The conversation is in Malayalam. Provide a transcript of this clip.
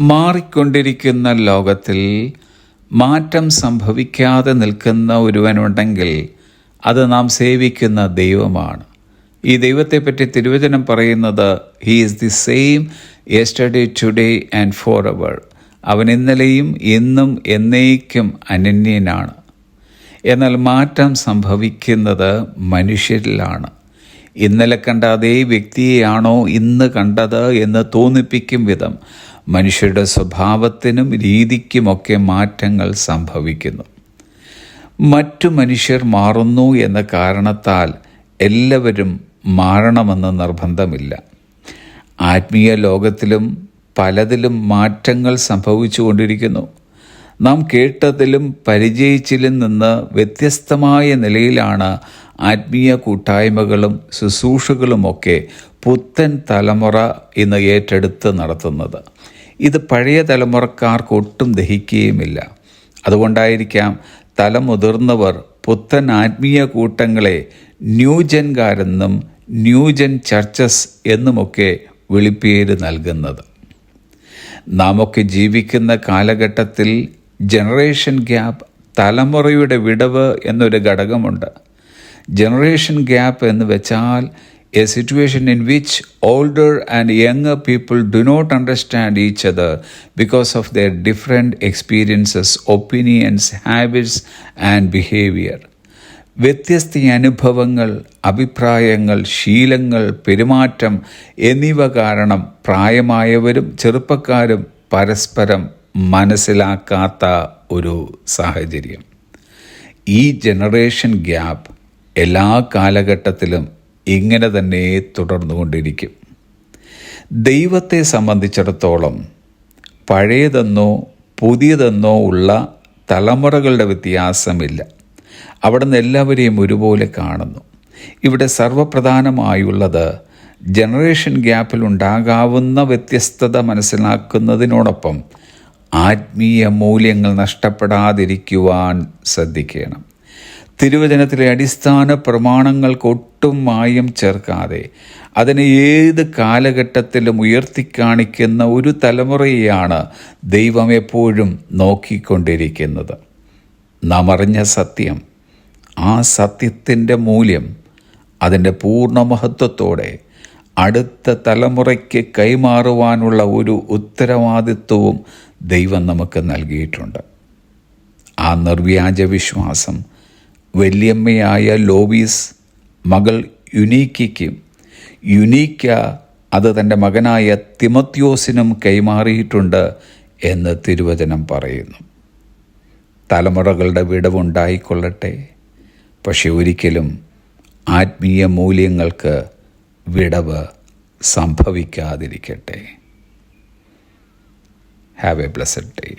മാറിക്കൊണ്ടിരിക്കുന്ന ലോകത്തിൽ മാറ്റം സംഭവിക്കാതെ നിൽക്കുന്ന ഒരുവനുണ്ടെങ്കിൽ അത് നാം സേവിക്കുന്ന ദൈവമാണ്. ഈ ദൈവത്തെപ്പറ്റി തിരുവചനം പറയുന്നത് he is the same yesterday today and forever അവൻ ഇന്നലെയും ഇന്നും എന്നേക്കും അനന്യനാണ്. എന്നാൽ മാറ്റം സംഭവിക്കുന്നത് മനുഷ്യരിലാണ്. ഇന്നലെ കണ്ട അതേ വ്യക്തിയെയാണോ ഇന്ന് കണ്ടത് എന്ന് തോന്നിപ്പിക്കും വിധം മനുഷ്യരുടെ സ്വഭാവത്തിനും രീതിക്കുമൊക്കെ മാറ്റങ്ങൾ സംഭവിക്കുന്നു. മറ്റു മനുഷ്യർ മാറുന്നു എന്ന കാരണത്താൽ എല്ലാവരും മാറണമെന്ന് നിർബന്ധമില്ല. ആത്മീയ ലോകത്തിലും പലതിലും മാറ്റങ്ങൾ സംഭവിച്ചുകൊണ്ടിരിക്കുന്നു. നാം കേട്ടതിലും പരിചയിച്ചിലും നിന്ന് വ്യത്യസ്തമായ നിലയിലാണ് ആത്മീയ കൂട്ടായ്മകളും ശുശ്രൂഷകളുമൊക്കെ പുത്തൻ തലമുറ ഇന്ന് ഏറ്റെടുത്ത് നടത്തുന്നത്. ഇത് പഴയ തലമുറക്കാർക്ക് ഒട്ടും ദഹിക്കുകയുമില്ല. അതുകൊണ്ടായിരിക്കാം തലമുതിർന്നവർ പുത്തൻ ആത്മീയ കൂട്ടങ്ങളെ ന്യൂജൻകാരെന്നും ന്യൂജൻ ചർച്ചസ് എന്നുമൊക്കെ വിളിപ്പേര് നൽകുന്നത്. നാമൊക്കെ ജീവിക്കുന്ന കാലഘട്ടത്തിൽ ജനറേഷൻ ഗ്യാപ്പ് തലമുറയുടെ വിടവ് എന്നൊരു ഘടകമുണ്ട്. ജനറേഷൻ ഗ്യാപ്പ് എന്ന് വെച്ചാൽ a situation in which older and young people do not understand each other because of their different experiences opinions habits and behaviour വ്യത്യസ്ത അനുഭവങ്ങൾ അഭിപ്രായങ്ങൾ ശീലങ്ങൾ പെരുമാറ്റം എന്നിവ കാരണം പ്രായമായവരും ചെറുപ്പക്കാരും പരസ്പരം മനസ്സിലാക്കാത്ത ഒരു സാഹചര്യം. ഈ ജനറേഷൻ ഗ്യാപ്പ് എല്ലാ കാലഘട്ടത്തിലും ഇങ്ങനെ തന്നെ തുടർന്നുകൊണ്ടിരിക്കും. ദൈവത്തെ സംബന്ധിച്ചിടത്തോളം പഴയതെന്നോ പുതിയതെന്നോ ഉള്ള തലമുറകളുടെ വ്യത്യാസമില്ല. അവിടുന്ന് എല്ലാവരെയും ഒരുപോലെ കാണുന്നു. ഇവിടെ സർവപ്രധാനമായുള്ളത് ജനറേഷൻ ഗ്യാപ്പിൽ ഉണ്ടാകാവുന്ന വ്യത്യസ്തത മനസ്സിലാക്കുന്നതിനോടൊപ്പം ആത്മീയ മൂല്യങ്ങൾ നഷ്ടപ്പെടാതിരിക്കുവാൻ ശ്രദ്ധിക്കണം. തിരുവചനത്തിലെ അടിസ്ഥാന പ്രമാണങ്ങൾക്ക് ഒട്ടും മായം ചേർക്കാതെ അതിനെ ഏത് കാലഘട്ടത്തിലും ഉയർത്തിക്കാണിക്കുന്ന ഒരു തലമുറയെയാണ് ദൈവം എപ്പോഴും നോക്കിക്കൊണ്ടിരിക്കുന്നത്. നാം അറിഞ്ഞ സത്യം ആ സത്യത്തിന്റെ മൂല്യം അതിന്റെ പൂർണ മഹത്വത്തോടെ അടുത്ത തലമുറയ്ക്ക് കൈമാറുവാനുള്ള ഒരു ഉത്തരവാദിത്വവും ദൈവം നമുക്ക് നൽകിയിട്ടുണ്ട്. ആ നിർവ്യാജ വിശ്വാസം വല്യമ്മയായ ലോവീസ് മകൾ യുനീക്കിക്കും യുനീക്ക അത് തന്റെ മകനായ തിമത്യോസിനും കൈമാറിയിട്ടുണ്ട് എന്ന് തിരുവചനം പറയുന്നു. തലമുറകളുടെ വിടവുണ്ടായിക്കൊള്ളട്ടെ പക്ഷെ ഒരിക്കലും ആത്മീയ മൂല്യങ്ങൾക്ക് വിടവ് സംഭവിക്കാതിരിക്കട്ടെ. Have a blessed day